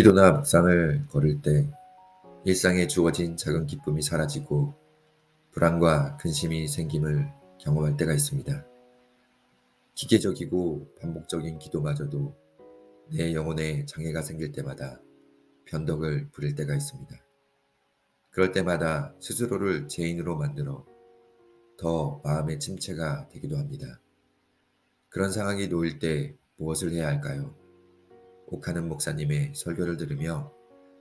기도나 묵상을 걸을 때 일상에 주어진 작은 기쁨이 사라지고 불안과 근심이 생김을 경험할 때가 있습니다. 기계적이고 반복적인 기도마저도 내 영혼에 장애가 생길 때마다 변덕을 부릴 때가 있습니다. 그럴 때마다 스스로를 죄인으로 만들어 더 마음의 침체가 되기도 합니다. 그런 상황이 놓일 때 무엇을 해야 할까요? 옥하는 목사님의 설교를 들으며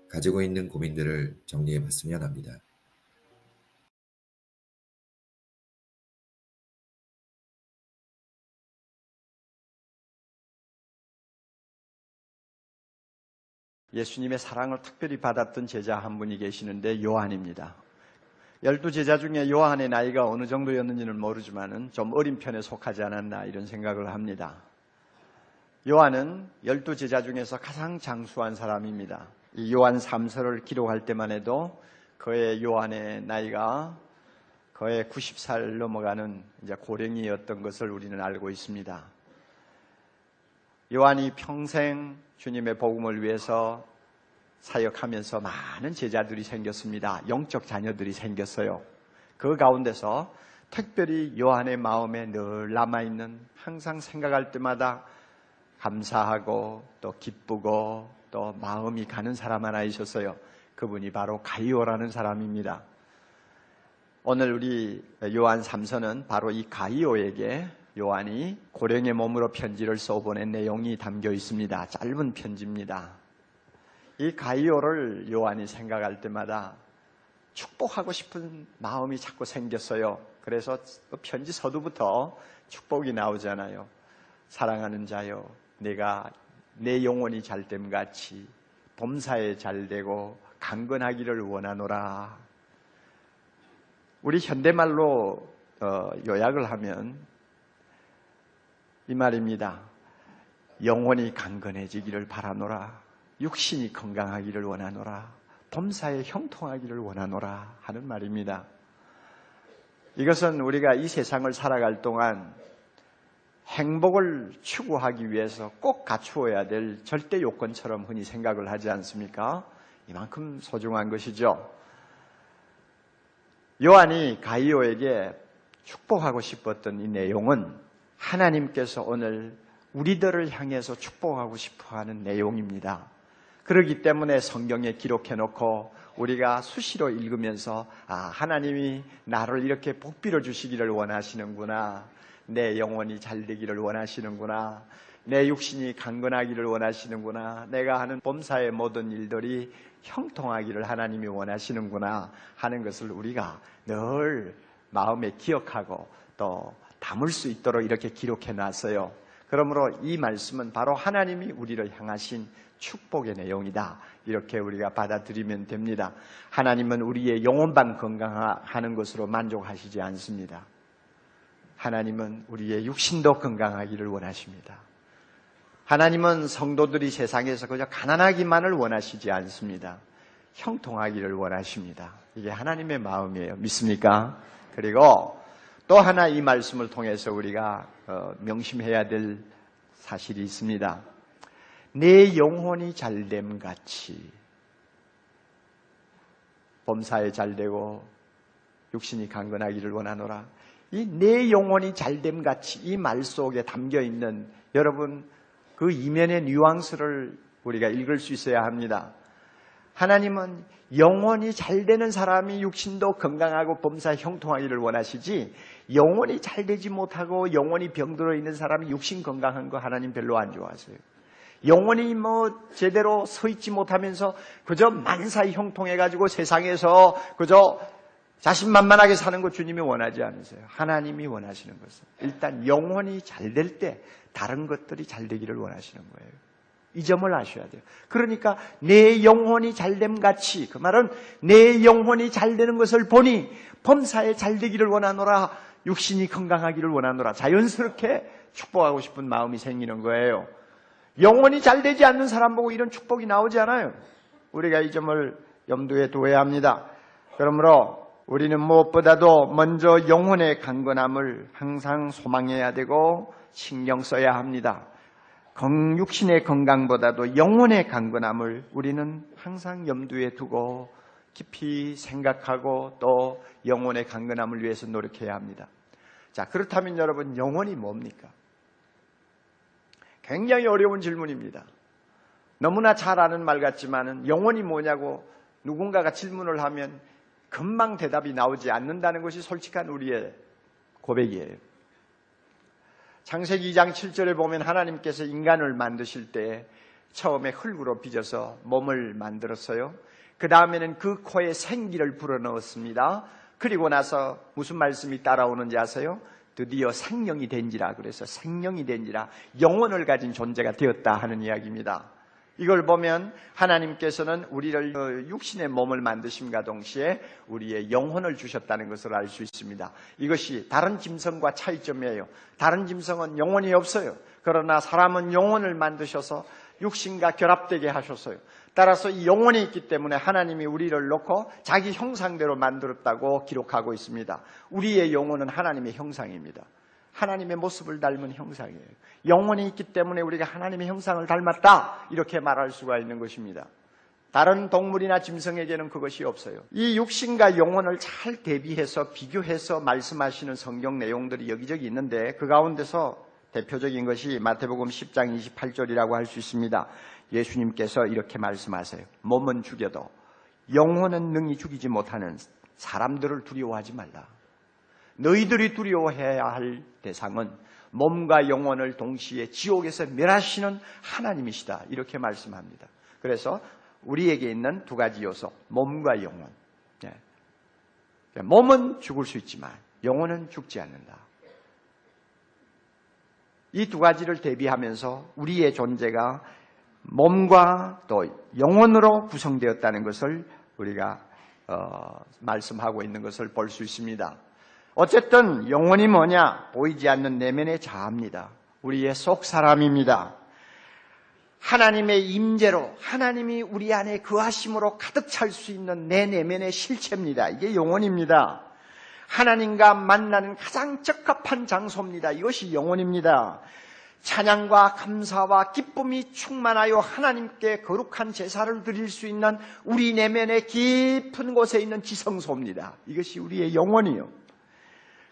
가지고 있는 고민들을 정리해 봤으면 합니다. 예수님의 사랑을 특별히 받았던 제자 한 분이 계시는데 요한입니다. 열두 제자 중에 요한의 나이가 어느 정도였는지는 모르지만은 좀 어린 편에 속하지 않았나 이런 생각을 합니다. 요한은 열두 제자 중에서 가장 장수한 사람입니다. 이 요한 3서를 기록할 때만 해도 그의 요한의 나이가 거의 90살 넘어가는 이제 고령이었던 것을 우리는 알고 있습니다. 요한이 평생 주님의 복음을 위해서 사역하면서 많은 제자들이 생겼습니다. 영적 자녀들이 생겼어요. 그 가운데서 특별히 요한의 마음에 늘 남아있는 항상 생각할 때마다 감사하고 또 기쁘고 또 마음이 가는 사람 하나 있었어요. 그분이 바로 가이오라는 사람입니다. 오늘 우리 요한 3서는 바로 이 가이오에게 요한이 고령의 몸으로 편지를 써보낸 내용이 담겨 있습니다. 짧은 편지입니다. 이 가이오를 요한이 생각할 때마다 축복하고 싶은 마음이 자꾸 생겼어요. 그래서 그 편지 서두부터 축복이 나오잖아요. 사랑하는 자여, 내가 내 영혼이 잘됨 같이 범사에 잘되고 강건하기를 원하노라. 우리 현대말로 어, 요약을 하면 이 말입니다. 영혼이 강건해지기를 바라노라. 육신이 건강하기를 원하노라. 범사에 형통하기를 원하노라 하는 말입니다. 이것은 우리가 이 세상을 살아갈 동안 행복을 추구하기 위해서 꼭 갖추어야 될 절대 요건처럼 흔히 생각을 하지 않습니까? 이만큼 소중한 것이죠. 요한이 가이오에게 축복하고 싶었던 이 내용은 하나님께서 오늘 우리들을 향해서 축복하고 싶어 하는 내용입니다. 그렇기 때문에 성경에 기록해 놓고 우리가 수시로 읽으면서 아, 하나님이 나를 이렇게 복비려 주시기를 원하시는구나. 내 영혼이 잘 되기를 원하시는구나. 내 육신이 강건하기를 원하시는구나. 내가 하는 범사의 모든 일들이 형통하기를 하나님이 원하시는구나 하는 것을 우리가 늘 마음에 기억하고 또 담을 수 있도록 이렇게 기록해 놨어요. 그러므로 이 말씀은 바로 하나님이 우리를 향하신 축복의 내용이다. 이렇게 우리가 받아들이면 됩니다. 하나님은 우리의 영혼만 건강하는 것으로 만족하시지 않습니다. 하나님은 우리의 육신도 건강하기를 원하십니다. 하나님은 성도들이 세상에서 그저 가난하기만을 원하시지 않습니다. 형통하기를 원하십니다. 이게 하나님의 마음이에요. 믿습니까? 그리고 또 하나 이 말씀을 통해서 우리가 어, 명심해야 될 사실이 있습니다. 내 영혼이 잘됨 같이 범사에 잘되고 육신이 강건하기를 원하노라. 이 내 영혼이 잘됨 같이 이 말 속에 담겨 있는 여러분 그 이면의 뉘앙스를 우리가 읽을 수 있어야 합니다. 하나님은 영혼이 잘 되는 사람이 육신도 건강하고 범사 형통하기를 원하시지 영혼이 잘 되지 못하고 영혼이 병들어 있는 사람이 육신 건강한 거 하나님 별로 안 좋아하세요. 영혼이 뭐 제대로 서 있지 못하면서 그저 만사히 형통해가지고 세상에서 그저 자신만만하게 사는 것 주님이 원하지 않으세요. 하나님이 원하시는 것은 일단 영혼이 잘 될 때 다른 것들이 잘 되기를 원하시는 거예요. 이 점을 아셔야 돼요. 그러니까 내 영혼이 잘됨 같이 그 말은 내 영혼이 잘 되는 것을 보니 범사에 잘 되기를 원하노라 육신이 건강하기를 원하노라 자연스럽게 축복하고 싶은 마음이 생기는 거예요. 영혼이 잘 되지 않는 사람 보고 이런 축복이 나오지 않아요. 우리가 이 점을 염두에 두어야 합니다. 그러므로 우리는 무엇보다도 먼저 영혼의 강건함을 항상 소망해야 되고 신경 써야 합니다. 건- 육신의 건강보다도 영혼의 강건함을 우리는 항상 염두에 두고 깊이 생각하고 또 영혼의 강건함을 위해서 노력해야 합니다. 자, 그렇다면 여러분, 영혼이 뭡니까? 굉장히 어려운 질문입니다. 너무나 잘 아는 말 같지만은 영혼이 뭐냐고 누군가가 질문을 하면 금방 대답이 나오지 않는다는 것이 솔직한 우리의 고백이에요. 창세기 2장 7절에 보면 하나님께서 인간을 만드실 때 처음에 흙으로 빚어서 몸을 만들었어요. 그 다음에는 그 코에 생기를 불어넣었습니다. 그리고 나서 무슨 말씀이 따라오는지 아세요? 드디어 생명이 된지라 그래서 생명이 된지라 영혼을 가진 존재가 되었다 하는 이야기입니다. 이걸 보면 하나님께서는 우리를 어, 육신의 몸을 만드심과 동시에 우리의 영혼을 주셨다는 것을 알 수 있습니다. 이것이 다른 짐승과 차이점이에요. 다른 짐승은 영혼이 없어요. 그러나 사람은 영혼을 만드셔서 육신과 결합되게 하셨어요. 따라서 이 영혼이 있기 때문에 하나님이 우리를 놓고 자기 형상대로 만들었다고 기록하고 있습니다. 우리의 영혼은 하나님의 형상입니다. 하나님의 모습을 닮은 형상이에요. 영혼이 있기 때문에 우리가 하나님의 형상을 닮았다. 이렇게 말할 수가 있는 것입니다. 다른 동물이나 짐승에게는 그것이 없어요. 이 육신과 영혼을 잘 대비해서 비교해서 말씀하시는 성경 내용들이 여기저기 있는데 그 가운데서 대표적인 것이 마태복음 10장 28절이라고 할 수 있습니다. 예수님께서 이렇게 말씀하세요. 몸은 죽여도 영혼은 능히 죽이지 못하는 사람들을 두려워하지 말라. 너희들이 두려워해야 할 대상은 몸과 영혼을 동시에 지옥에서 멸하시는 하나님이시다. 이렇게 말씀합니다. 그래서 우리에게 있는 두 가지 요소, 몸과 영혼. 네. 몸은 죽을 수 있지만 영혼은 죽지 않는다. 이 두 가지를 대비하면서 우리의 존재가 몸과 또 영혼으로 구성되었다는 것을 우리가 어, 말씀하고 있는 것을 볼 수 있습니다. 어쨌든 영혼이 뭐냐? 보이지 않는 내면의 자아입니다. 우리의 속 사람입니다. 하나님의 임재로 하나님이 우리 안에 그하심으로 가득 찰 수 있는 내 내면의 실체입니다. 이게 영혼입니다. 하나님과 만나는 가장 적합한 장소입니다. 이것이 영혼입니다. 찬양과 감사와 기쁨이 충만하여 하나님께 거룩한 제사를 드릴 수 있는 우리 내면의 깊은 곳에 있는 지성소입니다. 이것이 우리의 영혼이요.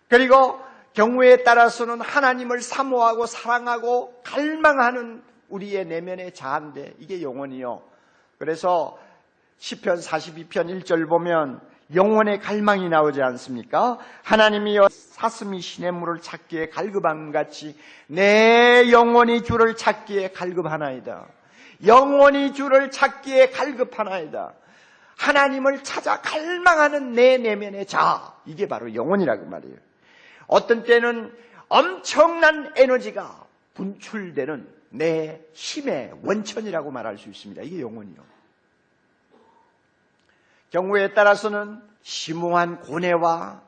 그리고 경우에 따라서는 하나님을 사모하고 사랑하고 갈망하는 우리의 내면의 자아인데 이게 영혼이요. 그래서 시편 42편 1절 보면 영혼의 갈망이 나오지 않습니까? 하나님이여 사슴이 신의 물을 찾기에 갈급함 같이 내 영혼이 주를 찾기에 갈급하나이다. 영혼이 주를 찾기에 갈급하나이다. 하나님을 찾아 갈망하는 내 내면의 자아. 이게 바로 영혼이라고 말이에요. 어떤 때는 엄청난 에너지가 분출되는 내 힘의 원천이라고 말할 수 있습니다. 이게 영혼이요. 경우에 따라서는 심오한 고뇌와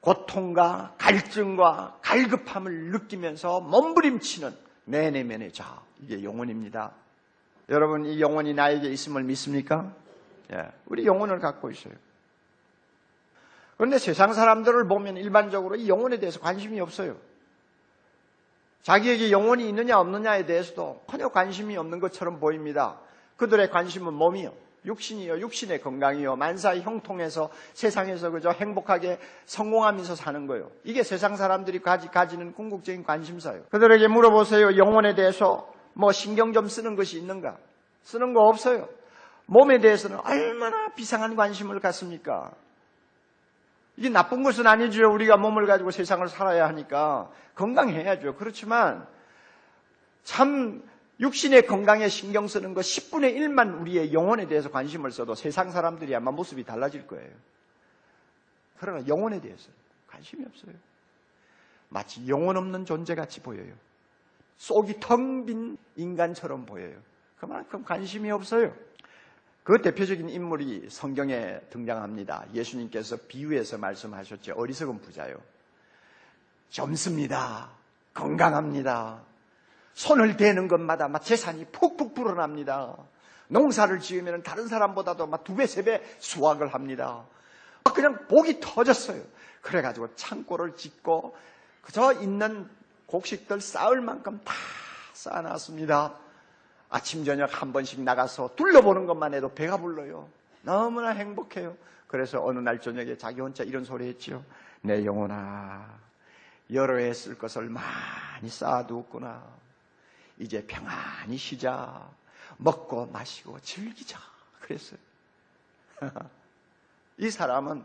고통과 갈증과 갈급함을 느끼면서 몸부림치는 내 내면의 자. 이게 영혼입니다. 여러분, 이 영혼이 나에게 있음을 믿습니까? 예, 우리 영혼을 갖고 있어요. 그런데 세상 사람들을 보면 일반적으로 이 영혼에 대해서 관심이 없어요. 자기에게 영혼이 있느냐 없느냐에 대해서도 전혀 관심이 없는 것처럼 보입니다. 그들의 관심은 몸이요. 육신이요. 육신의 건강이요. 만사의 형통해서 세상에서 그저 행복하게 성공하면서 사는 거예요. 이게 세상 사람들이 가지, 가지는 궁극적인 관심사예요. 그들에게 물어보세요. 영혼에 대해서 뭐 신경 좀 쓰는 것이 있는가? 쓰는 거 없어요. 몸에 대해서는 얼마나 비상한 관심을 갖습니까? 이게 나쁜 것은 아니죠. 우리가 몸을 가지고 세상을 살아야 하니까 건강해야죠. 그렇지만 참 육신의 건강에 신경 쓰는 것 10분의 1만 우리의 영혼에 대해서 관심을 써도 세상 사람들이 아마 모습이 달라질 거예요. 그러나 영혼에 대해서 관심이 없어요. 마치 영혼 없는 존재같이 보여요. 속이 텅 빈 인간처럼 보여요. 그만큼 관심이 없어요. 그 대표적인 인물이 성경에 등장합니다. 예수님께서 비유해서 말씀하셨죠. 어리석은 부자요. 젊습니다. 건강합니다. 손을 대는 것마다 막 재산이 푹푹 불어납니다. 농사를 지으면 다른 사람보다도 막 두 배, 세 배 수확을 합니다. 그냥 복이 터졌어요. 그래가지고 창고를 짓고 그저 있는 곡식들 쌓을 만큼 다 쌓아놨습니다. 아침 저녁 한 번씩 나가서 둘러보는 것만 해도 배가 불러요. 너무나 행복해요. 그래서 어느 날 저녁에 자기 혼자 이런 소리 했지요. 내 영혼아, 여러 해 쓸 것을 많이 쌓아두었구나. 이제 평안히 쉬자. 먹고 마시고 즐기자. 그랬어요. 이 사람은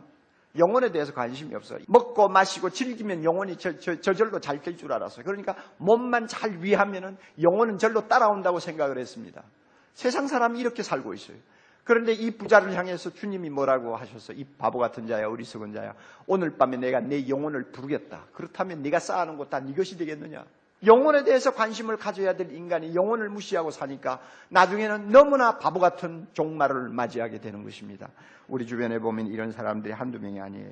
영혼에 대해서 관심이 없어요. 먹고 마시고 즐기면 영혼이 저, 저, 저절로 잘 될 줄 알았어요. 그러니까 몸만 잘 위하면은 영혼은 절로 따라온다고 생각을 했습니다. 세상 사람이 이렇게 살고 있어요. 그런데 이 부자를 향해서 주님이 뭐라고 하셨어? 이 바보 같은 자야, 어리석은 자야. 오늘 밤에 내가 내 영혼을 부르겠다. 그렇다면 네가 쌓아놓은 것다 이것이 되겠느냐? 영혼에 대해서 관심을 가져야 될 인간이 영혼을 무시하고 사니까 나중에는 너무나 바보 같은 종말을 맞이하게 되는 것입니다. 우리 주변에 보면 이런 사람들이 한두 명이 아니에요.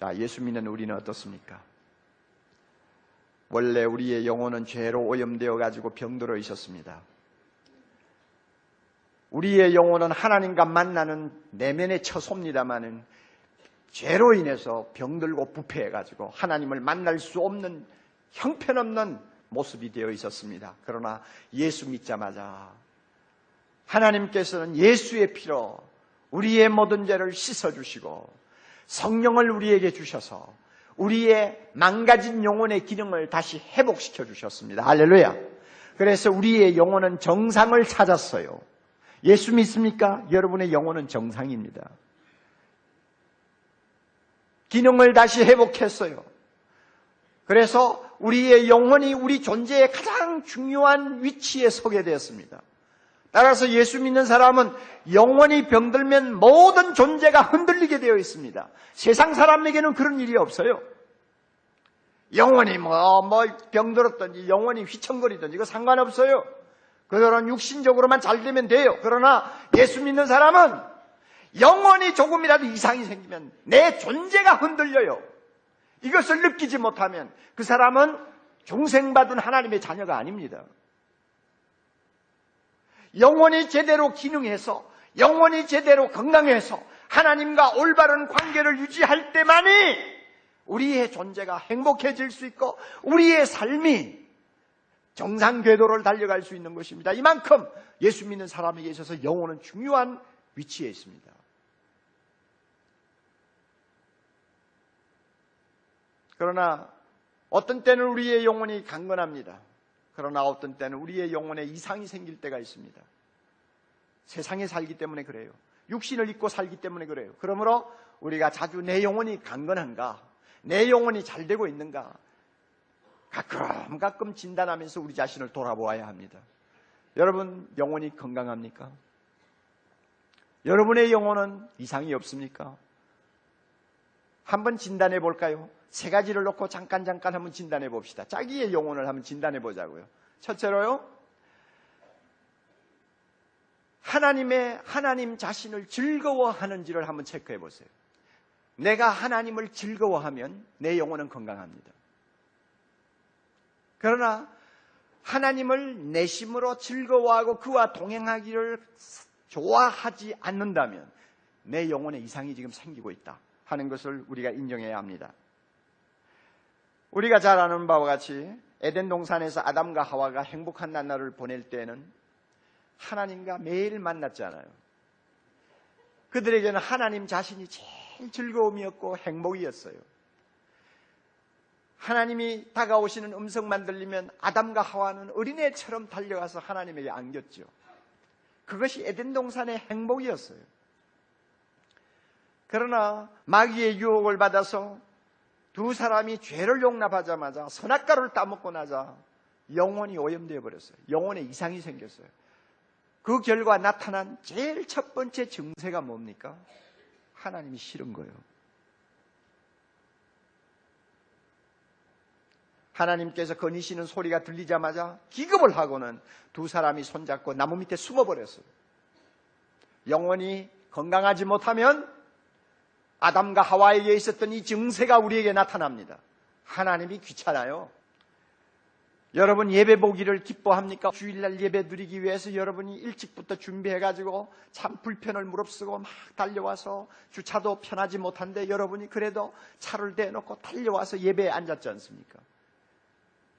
자, 예수 믿는 우리는 어떻습니까? 원래 우리의 영혼은 죄로 오염되어 가지고 병들어 있었습니다. 우리의 영혼은 하나님과 만나는 내면의 처소입니다마는 죄로 인해서 병들고 부패해 가지고 하나님을 만날 수 없는 형편없는 모습이 되어 있었습니다. 그러나 예수 믿자마자 하나님께서는 예수의 피로 우리의 모든 죄를 씻어주시고 성령을 우리에게 주셔서 우리의 망가진 영혼의 기능을 다시 회복시켜 주셨습니다. 할렐루야. 그래서 우리의 영혼은 정상을 찾았어요. 예수 믿습니까? 여러분의 영혼은 정상입니다. 기능을 다시 회복했어요. 그래서 우리의 영혼이 우리 존재의 가장 중요한 위치에 서게 되었습니다. 따라서 예수 믿는 사람은 영원히 병들면 모든 존재가 흔들리게 되어 있습니다. 세상 사람에게는 그런 일이 없어요. 영원히 뭐, 뭐 병들었든지 영원히 휘청거리든지 이거 상관없어요. 그들은 육신적으로만 잘 되면 돼요. 그러나 예수 믿는 사람은 영원히 조금이라도 이상이 생기면 내 존재가 흔들려요. 이것을 느끼지 못하면 그 사람은 중생받은 하나님의 자녀가 아닙니다. 영혼이 제대로 기능해서 영혼이 제대로 건강해서 하나님과 올바른 관계를 유지할 때만이 우리의 존재가 행복해질 수 있고 우리의 삶이 정상 궤도를 달려갈 수 있는 것입니다. 이만큼 예수 믿는 사람에게 있어서 영혼은 중요한 위치에 있습니다. 그러나 어떤 때는 우리의 영혼이 강건합니다. 그러나 어떤 때는 우리의 영혼에 이상이 생길 때가 있습니다. 세상에 살기 때문에 그래요. 육신을 입고 살기 때문에 그래요. 그러므로 우리가 자주 내 영혼이 강건한가, 내 영혼이 잘 되고 있는가, 가끔 가끔 진단하면서 우리 자신을 돌아보아야 합니다. 여러분, 영혼이 건강합니까? 여러분의 영혼은 이상이 없습니까? 한번 진단해 볼까요? 세 가지를 놓고 잠깐 잠깐 한번 진단해 봅시다. 자기의 영혼을 한번 진단해 보자고요. 첫째로요. 하나님의 하나님 자신을 즐거워하는지를 한번 체크해 보세요. 내가 하나님을 즐거워하면 내 영혼은 건강합니다. 그러나 하나님을 내심으로 즐거워하고 그와 동행하기를 좋아하지 않는다면 내 영혼에 이상이 지금 생기고 있다 하는 것을 우리가 인정해야 합니다. 우리가 잘 아는 바와 같이 에덴 동산에서 아담과 하와가 행복한 나날을 보낼 때는 하나님과 매일 만났잖아요. 그들에게는 하나님 자신이 제일 즐거움이었고 행복이었어요. 하나님이 다가오시는 음성만 들리면 아담과 하와는 어린애처럼 달려가서 하나님에게 안겼죠. 그것이 에덴 동산의 행복이었어요. 그러나 마귀의 유혹을 받아서 두 사람이 죄를 용납하자마자 선악과를 따먹고 나자 영혼이 오염되어 버렸어요. 영혼에 이상이 생겼어요. 그 결과 나타난 제일 첫 번째 증세가 뭡니까? 하나님이 싫은 거예요. 하나님께서 거니시는 소리가 들리자마자 기겁을 하고는 두 사람이 손잡고 나무 밑에 숨어버렸어요. 영혼이 건강하지 못하면 아담과 하와에게 있었던 이 증세가 우리에게 나타납니다. 하나님이 귀찮아요. 여러분 예배 보기를 기뻐합니까? 주일날 예배 드리기 위해서 여러분이 일찍부터 준비해가지고 참 불편을 무릅쓰고 막 달려와서 주차도 편하지 못한데 여러분이 그래도 차를 대놓고 달려와서 예배에 앉았지 않습니까?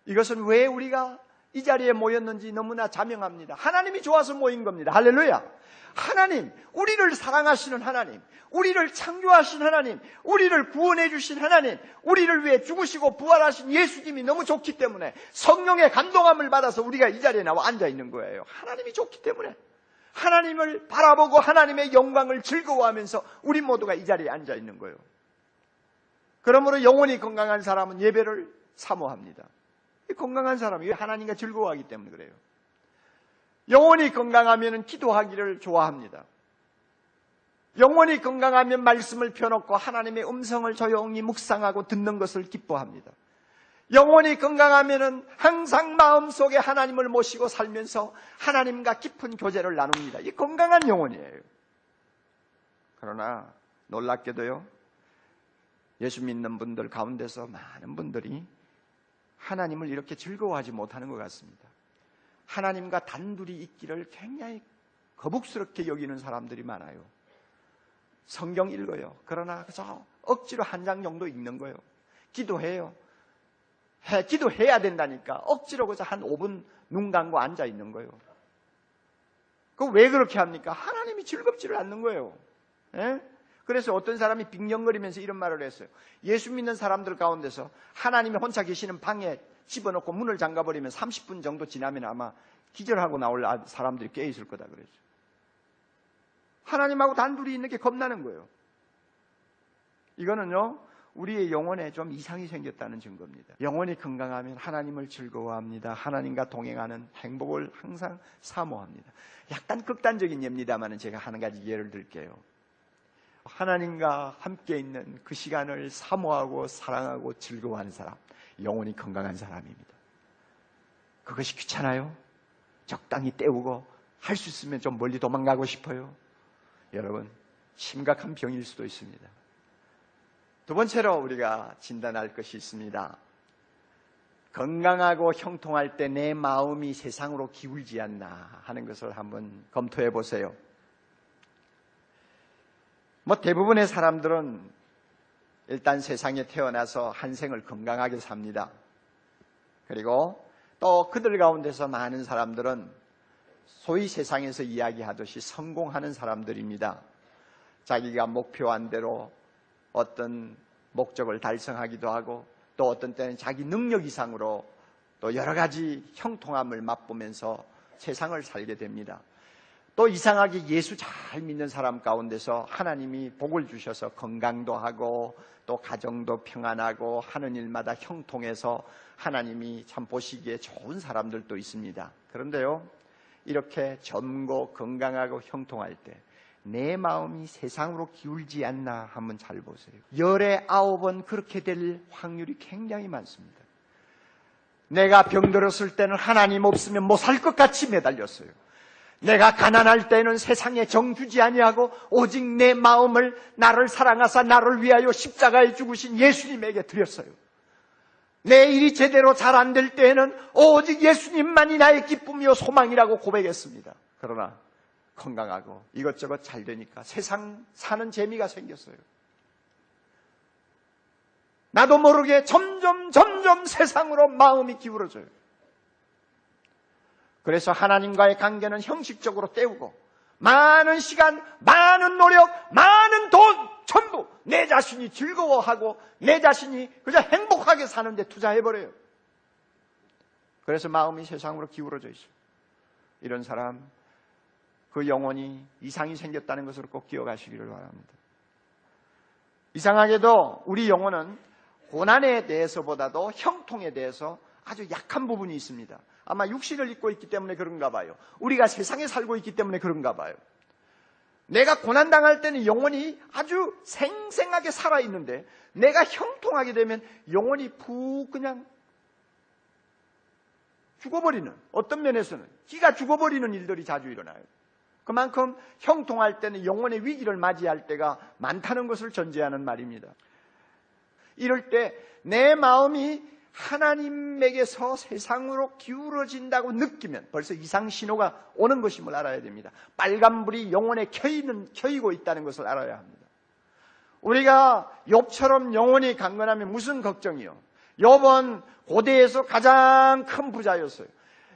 이것은 왜 우리가 이 자리에 모였는지 너무나 자명합니다. 하나님이 좋아서 모인 겁니다. 할렐루야. 하나님, 우리를 사랑하시는 하나님, 우리를 창조하신 하나님, 우리를 구원해 주신 하나님, 우리를 위해 죽으시고 부활하신 예수님이 너무 좋기 때문에 성령의 감동함을 받아서 우리가 이 자리에 나와 앉아 있는 거예요. 하나님이 좋기 때문에. 하나님을 바라보고 하나님의 영광을 즐거워하면서 우리 모두가 이 자리에 앉아 있는 거예요. 그러므로 영혼이 건강한 사람은 예배를 사모합니다. 이 건강한 사람이 하나님과 즐거워하기 때문에 그래요. 영혼이 건강하면 기도하기를 좋아합니다. 영혼이 건강하면 말씀을 펴놓고 하나님의 음성을 조용히 묵상하고 듣는 것을 기뻐합니다. 영혼이 건강하면 항상 마음속에 하나님을 모시고 살면서 하나님과 깊은 교제를 나눕니다. 이 건강한 영혼이에요. 그러나 놀랍게도요. 예수 믿는 분들 가운데서 많은 분들이 하나님을 이렇게 즐거워하지 못하는 것 같습니다. 하나님과 단둘이 있기를 굉장히 거북스럽게 여기는 사람들이 많아요. 성경 읽어요. 그러나 그저 억지로 한 장 정도 읽는 거예요. 기도해요. 해, 기도해야 된다니까. 억지로 그저 한 5분 눈 감고 앉아 있는 거예요. 그 왜 그렇게 합니까? 하나님이 즐겁지를 않는 거예요. 예? 그래서 어떤 사람이 빙령거리면서 이런 말을 했어요. 예수 믿는 사람들 가운데서 하나님이 혼자 계시는 방에 집어넣고 문을 잠가버리면 30분 정도 지나면 아마 기절하고 나올 아- 사람들이 꽤 있을 거다 그랬죠. 하나님하고 단둘이 있는 게 겁나는 거예요. 이거는요, 우리의 영혼에 좀 이상이 생겼다는 증거입니다. 영혼이 건강하면 하나님을 즐거워합니다. 하나님과 동행하는 행복을 항상 사모합니다. 약간 극단적인 예입니다만 제가 한 가지 예를 들게요. 하나님과 함께 있는 그 시간을 사모하고 사랑하고 즐거워하는 사람, 영혼이 건강한 사람입니다. 그것이 귀찮아요? 적당히 때우고 할 수 있으면 좀 멀리 도망가고 싶어요? 여러분, 심각한 병일 수도 있습니다. 두 번째로 우리가 진단할 것이 있습니다. 건강하고 형통할 때 내 마음이 세상으로 기울지 않나 하는 것을 한번 검토해 보세요. 뭐 대부분의 사람들은 일단 세상에 태어나서 한 생을 건강하게 삽니다. 그리고 또 그들 가운데서 많은 사람들은 소위 세상에서 이야기하듯이 성공하는 사람들입니다. 자기가 목표한 대로 어떤 목적을 달성하기도 하고 또 어떤 때는 자기 능력 이상으로 또 여러 가지 형통함을 맛보면서 세상을 살게 됩니다. 또 이상하게 예수 잘 믿는 사람 가운데서 하나님이 복을 주셔서 건강도 하고 또 가정도 평안하고 하는 일마다 형통해서 하나님이 참 보시기에 좋은 사람들도 있습니다. 그런데요, 이렇게 젊고 건강하고 형통할 때 내 마음이 세상으로 기울지 않나 한번 잘 보세요. 열에 아홉은 그렇게 될 확률이 굉장히 많습니다. 내가 병들었을 때는 하나님 없으면 못 살 것 같이 매달렸어요. 내가 가난할 때는 세상에 정주지 아니하고 오직 내 마음을 나를 사랑하사 나를 위하여 십자가에 죽으신 예수님에게 드렸어요. 내 일이 제대로 잘 안 될 때에는 오직 예수님만이 나의 기쁨이요 소망이라고 고백했습니다. 그러나 건강하고 이것저것 잘 되니까 세상 사는 재미가 생겼어요. 나도 모르게 점점 점점 세상으로 마음이 기울어져요. 그래서 하나님과의 관계는 형식적으로 때우고 많은 시간, 많은 노력, 많은 돈, 전부 내 자신이 즐거워하고 내 자신이 그저 행복하게 사는데 투자해버려요. 그래서 마음이 세상으로 기울어져 있어요. 이런 사람, 그 영혼이 이상이 생겼다는 것을 꼭 기억하시기를 바랍니다. 이상하게도 우리 영혼은 고난에 대해서보다도 형통에 대해서 아주 약한 부분이 있습니다. 아마 육신을 입고 있기 때문에 그런가 봐요. 우리가 세상에 살고 있기 때문에 그런가 봐요. 내가 고난당할 때는 영혼이 아주 생생하게 살아있는데 내가 형통하게 되면 영혼이 푹 그냥 죽어버리는 어떤 면에서는 기가 죽어버리는 일들이 자주 일어나요. 그만큼 형통할 때는 영혼의 위기를 맞이할 때가 많다는 것을 전제하는 말입니다. 이럴 때 내 마음이 하나님에게서 세상으로 기울어진다고 느끼면 벌써 이상 신호가 오는 것임을 알아야 됩니다. 빨간불이 영혼에 켜있는, 켜이고 있다는 것을 알아야 합니다. 우리가 욥처럼 영혼이 강건하면 무슨 걱정이요? 욥은 고대에서 가장 큰 부자였어요.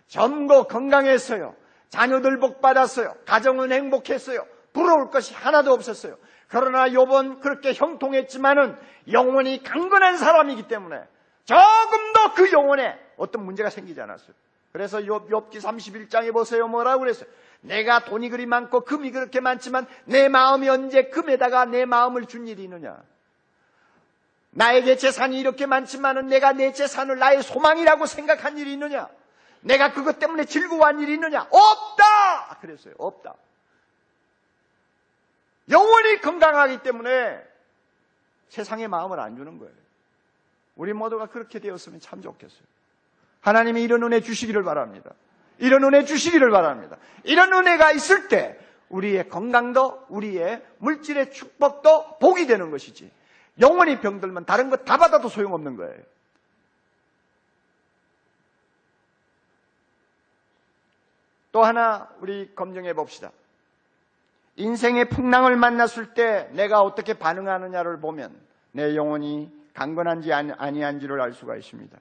전부 건강했어요. 자녀들 복 받았어요. 가정은 행복했어요. 부러울 것이 하나도 없었어요. 그러나 요번 그렇게 형통했지만은 영혼이 강건한 사람이기 때문에 조금도 그 영혼에 어떤 문제가 생기지 않았어요. 그래서 욥, 욥기 31장에 보세요. 뭐라고 그랬어요? 내가 돈이 그리 많고 금이 그렇게 많지만 내 마음이 언제 금에다가 내 마음을 준 일이 있느냐? 나에게 재산이 이렇게 많지만은 내가 내 재산을 나의 소망이라고 생각한 일이 있느냐? 내가 그것 때문에 즐거워한 일이 있느냐? 없다! 그랬어요. 없다. 영원히 건강하기 때문에 세상에 마음을 안 주는 거예요. 우리 모두가 그렇게 되었으면 참 좋겠어요. 하나님이 이런 은혜 주시기를 바랍니다. 이런 은혜 주시기를 바랍니다. 이런 은혜가 있을 때 우리의 건강도 우리의 물질의 축복도 복이 되는 것이지. 영원히 병들면 다른 거다 받아도 소용없는 거예요. 또 하나 우리 검증해 봅시다. 인생의 풍랑을 만났을 때 내가 어떻게 반응하느냐를 보면 내 영혼이 강건한지 아니- 아니한지를 알 수가 있습니다.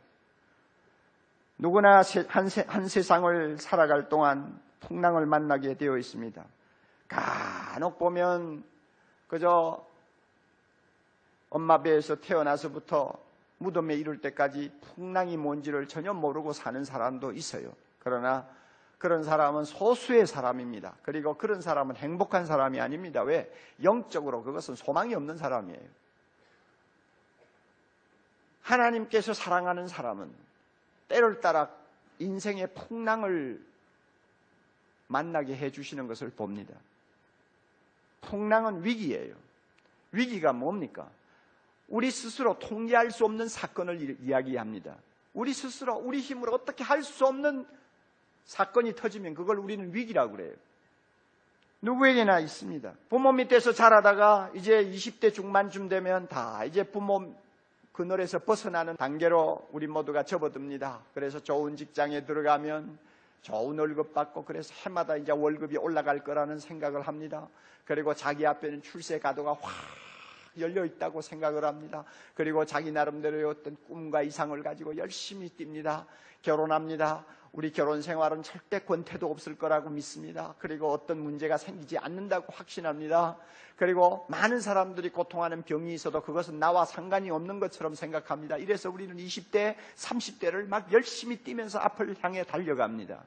누구나 세- 한, 세, 한 세상을 살아갈 동안 풍랑을 만나게 되어 있습니다. 간혹 보면 그저 엄마 배에서 태어나서부터 무덤에 이를 때까지 풍랑이 뭔지를 전혀 모르고 사는 사람도 있어요. 그러나 그런 사람은 소수의 사람입니다. 그리고 그런 사람은 행복한 사람이 아닙니다. 왜? 영적으로 그것은 소망이 없는 사람이에요. 하나님께서 사랑하는 사람은 때를 따라 인생의 풍랑을 만나게 해주시는 것을 봅니다. 풍랑은 위기예요. 위기가 뭡니까? 우리 스스로 통제할 수 없는 사건을 이- 이야기합니다. 우리 스스로 우리 힘으로 어떻게 할 수 없는 사건이 터지면 그걸 우리는 위기라고 그래요. 누구에게나 있습니다. 부모 밑에서 자라다가 이제 20대 중반쯤 되면 다 이제 부모 그늘에서 벗어나는 단계로 우리 모두가 접어듭니다. 그래서 좋은 직장에 들어가면 좋은 월급 받고 그래서 해마다 이제 월급이 올라갈 거라는 생각을 합니다. 그리고 자기 앞에는 출세 가도가 확 열려 있다고 생각을 합니다. 그리고 자기 나름대로의 어떤 꿈과 이상을 가지고 열심히 뜁니다. 결혼합니다. 우리 결혼 생활은 절대 권태도 없을 거라고 믿습니다. 그리고 어떤 문제가 생기지 않는다고 확신합니다. 그리고 많은 사람들이 고통하는 병이 있어도 그것은 나와 상관이 없는 것처럼 생각합니다. 이래서 우리는 20대, 30대를 막 열심히 뛰면서 앞을 향해 달려갑니다.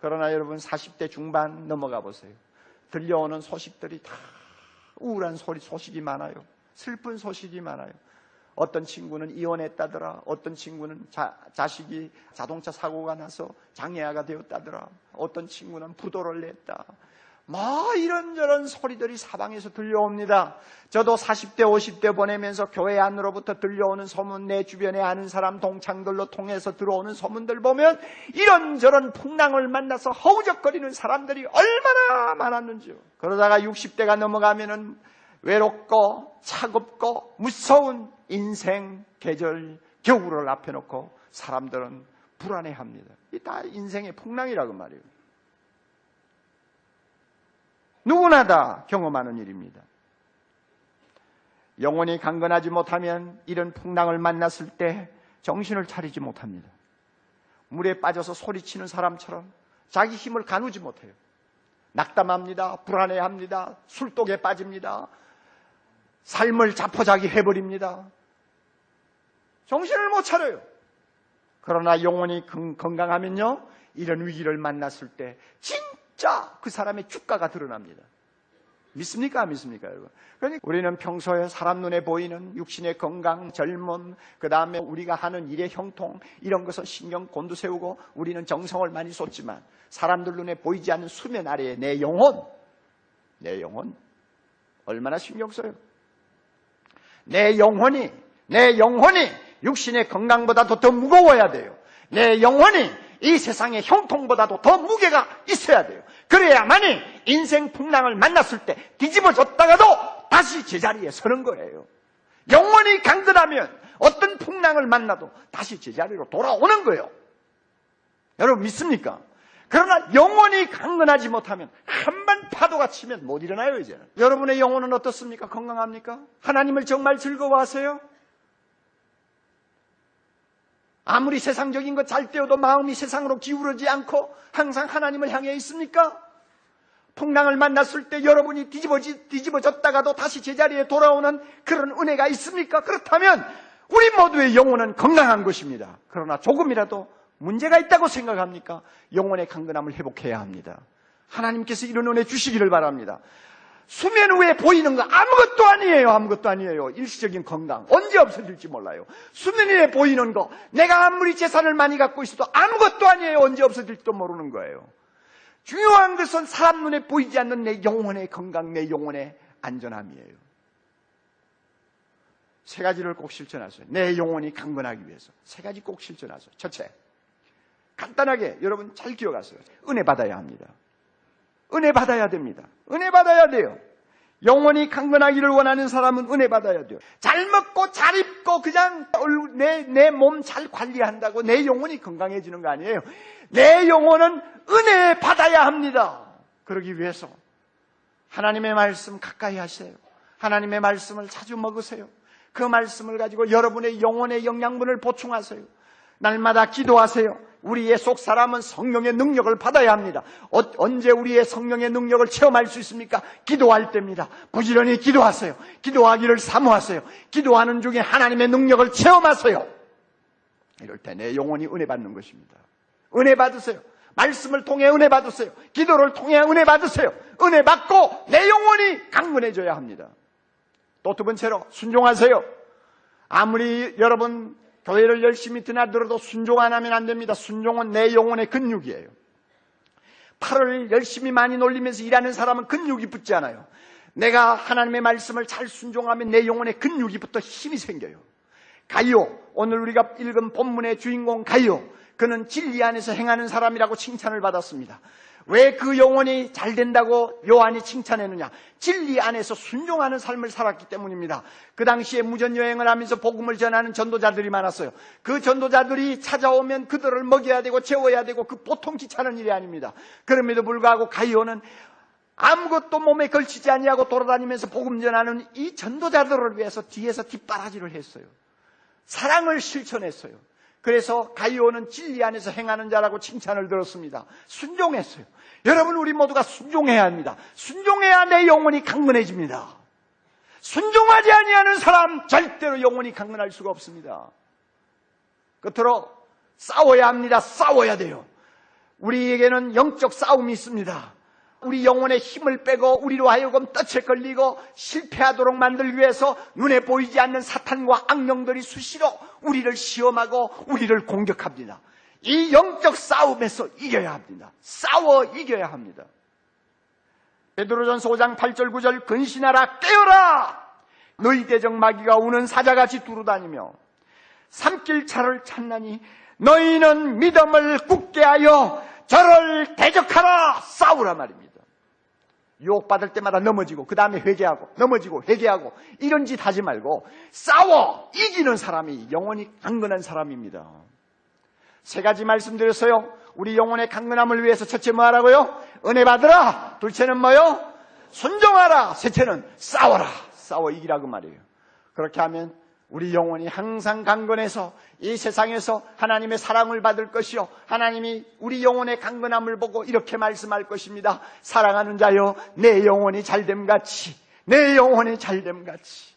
그러나 여러분 40대 중반 넘어가 보세요. 들려오는 소식들이 다 우울한 소리, 소식이 많아요. 슬픈 소식이 많아요. 어떤 친구는 이혼했다더라. 어떤 친구는 자, 자식이 자동차 사고가 나서 장애아가 되었다더라. 어떤 친구는 부도를 냈다. 뭐 이런저런 소리들이 사방에서 들려옵니다. 저도 40대, 50대 보내면서 교회 안으로부터 들려오는 소문, 내 주변에 아는 사람 동창들로 통해서 들어오는 소문들 보면 이런저런 풍랑을 만나서 허우적거리는 사람들이 얼마나 많았는지요. 그러다가 60대가 넘어가면은 외롭고 차갑고 무서운 인생 계절 겨울을 앞에 놓고 사람들은 불안해합니다. 이 다 인생의 풍랑이라고 말이에요. 누구나 다 경험하는 일입니다. 영혼이 강건하지 못하면 이런 풍랑을 만났을 때 정신을 차리지 못합니다. 물에 빠져서 소리치는 사람처럼 자기 힘을 가누지 못해요. 낙담합니다. 불안해합니다. 술독에 빠집니다. 삶을 자포자기 해버립니다. 정신을 못 차려요. 그러나 영혼이 건- 건강하면요, 이런 위기를 만났을 때 진짜 그 사람의 주가가 드러납니다. 믿습니까? 안 믿습니까, 여러분? 그러니까 우리는 평소에 사람 눈에 보이는 육신의 건강, 젊음, 그 다음에 우리가 하는 일의 형통, 이런 것을 신경 곤두세우고 우리는 정성을 많이 쏟지만 사람들 눈에 보이지 않는 수면 아래에 내 영혼, 내 영혼, 얼마나 신경 써요? 내 영혼이, 내 영혼이 육신의 건강보다도 더 무거워야 돼요. 내 영혼이 이 세상의 형통보다도 더 무게가 있어야 돼요. 그래야만이 인생 풍랑을 만났을 때 뒤집어졌다가도 다시 제자리에 서는 거예요. 영혼이 강건하면 어떤 풍랑을 만나도 다시 제자리로 돌아오는 거예요. 여러분 믿습니까? 그러나 영혼이 강건하지 못하면 한 번 파도가 치면 못 일어나요, 이제는. 여러분의 영혼은 어떻습니까? 건강합니까? 하나님을 정말 즐거워하세요? 아무리 세상적인 것 잘 때워도 마음이 세상으로 기울어지 않고 항상 하나님을 향해 있습니까? 풍랑을 만났을 때 여러분이 뒤집어지, 뒤집어졌다가도 다시 제자리에 돌아오는 그런 은혜가 있습니까? 그렇다면 우리 모두의 영혼은 건강한 것입니다. 그러나 조금이라도 문제가 있다고 생각합니까? 영혼의 강건함을 회복해야 합니다. 하나님께서 이런 은혜 주시기를 바랍니다. 수면 위에 보이는 거 아무것도 아니에요. 아무것도 아니에요. 일시적인 건강. 언제 없어질지 몰라요. 수면 위에 보이는 거 내가 아무리 재산을 많이 갖고 있어도 아무것도 아니에요. 언제 없어질지도 모르는 거예요. 중요한 것은 사람 눈에 보이지 않는 내 영혼의 건강, 내 영혼의 안전함이에요. 세 가지를 꼭 실천하세요. 내 영혼이 강건하기 위해서. 세 가지 꼭 실천하세요. 첫째, 간단하게 여러분 잘 기억하세요. 은혜 받아야 합니다. 은혜 받아야 됩니다. 은혜 받아야 돼요. 영혼이 강건하기를 원하는 사람은 은혜 받아야 돼요. 잘 먹고 잘 입고 그냥 내 내 몸 잘 관리한다고 내 영혼이 건강해지는 거 아니에요. 내 영혼은 은혜 받아야 합니다. 그러기 위해서 하나님의 말씀 가까이 하세요. 하나님의 말씀을 자주 먹으세요. 그 말씀을 가지고 여러분의 영혼의 영양분을 보충하세요. 날마다 기도하세요. 우리의 속 사람은 성령의 능력을 받아야 합니다. 어- 언제 우리의 성령의 능력을 체험할 수 있습니까? 기도할 때입니다. 부지런히 기도하세요. 기도하기를 사모하세요. 기도하는 중에 하나님의 능력을 체험하세요. 이럴 때 내 영혼이 은혜 받는 것입니다. 은혜 받으세요. 말씀을 통해 은혜 받으세요. 기도를 통해 은혜 받으세요. 은혜 받고 내 영혼이 강건해져야 합니다. 또 두 번째로 순종하세요. 아무리 여러분 교회를 열심히 드나들어도 순종 안 하면 안 됩니다. 순종은 내 영혼의 근육이에요. 팔을 열심히 많이 놀리면서 일하는 사람은 근육이 붙지 않아요. 내가 하나님의 말씀을 잘 순종하면 내 영혼의 근육이 붙어 힘이 생겨요. 가이오, 오늘 우리가 읽은 본문의 주인공 가이오, 그는 진리 안에서 행하는 사람이라고 칭찬을 받았습니다. 왜 그 영혼이 잘 된다고 요한이 칭찬했느냐? 진리 안에서 순종하는 삶을 살았기 때문입니다. 그 당시에 무전 여행을 하면서 복음을 전하는 전도자들이 많았어요. 그 전도자들이 찾아오면 그들을 먹여야 되고 재워야 되고 그 보통 귀찮은 일이 아닙니다. 그럼에도 불구하고 가이오는 아무것도 몸에 걸치지 아니하고 돌아다니면서 복음 전하는 이 전도자들을 위해서 뒤에서 뒷바라지를 했어요. 사랑을 실천했어요. 그래서 가이오는 진리 안에서 행하는 자라고 칭찬을 들었습니다. 순종했어요. 여러분 우리 모두가 순종해야 합니다. 순종해야 내 영혼이 강건해집니다. 순종하지 아니하는 사람 절대로 영혼이 강건할 수가 없습니다. 끝으로 싸워야 합니다. 싸워야 돼요. 우리에게는 영적 싸움이 있습니다. 우리 영혼의 힘을 빼고 우리로 하여금 덫에 걸리고 실패하도록 만들기 위해서 눈에 보이지 않는 사탄과 악령들이 수시로 우리를 시험하고 우리를 공격합니다. 이 영적 싸움에서 이겨야 합니다. 싸워 이겨야 합니다. 베드로전서 5장 8절 9절 근신하라 깨어라 너희 대적 마귀가 우는 사자같이 두루다니며 삼킬 차를 찾나니 너희는 믿음을 굳게 하여 저를 대적하라 싸우라 말입니다. 유혹받을 때마다 넘어지고 그 다음에 회개하고 넘어지고 회개하고 이런 짓 하지 말고 싸워 이기는 사람이 영원히 강건한 사람입니다. 세 가지 말씀드렸어요. 우리 영혼의 강건함을 위해서 첫째 뭐 하라고요? 은혜 받으라. 둘째는 뭐요? 순종하라. 셋째는 싸워라. 싸워 이기라 그 말이에요. 그렇게 하면 우리 영혼이 항상 강건해서 이 세상에서 하나님의 사랑을 받을 것이요. 하나님이 우리 영혼의 강건함을 보고 이렇게 말씀할 것입니다. 사랑하는 자여, 내 영혼이 잘됨 같이, 내 영혼이 잘됨 같이,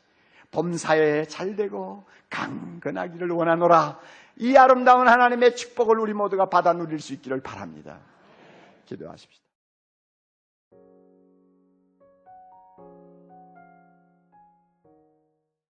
범사에 잘되고 강건하기를 원하노라. 이 아름다운 하나님의 축복을 우리 모두가 받아 누릴 수 있기를 바랍니다. 기도하십시다.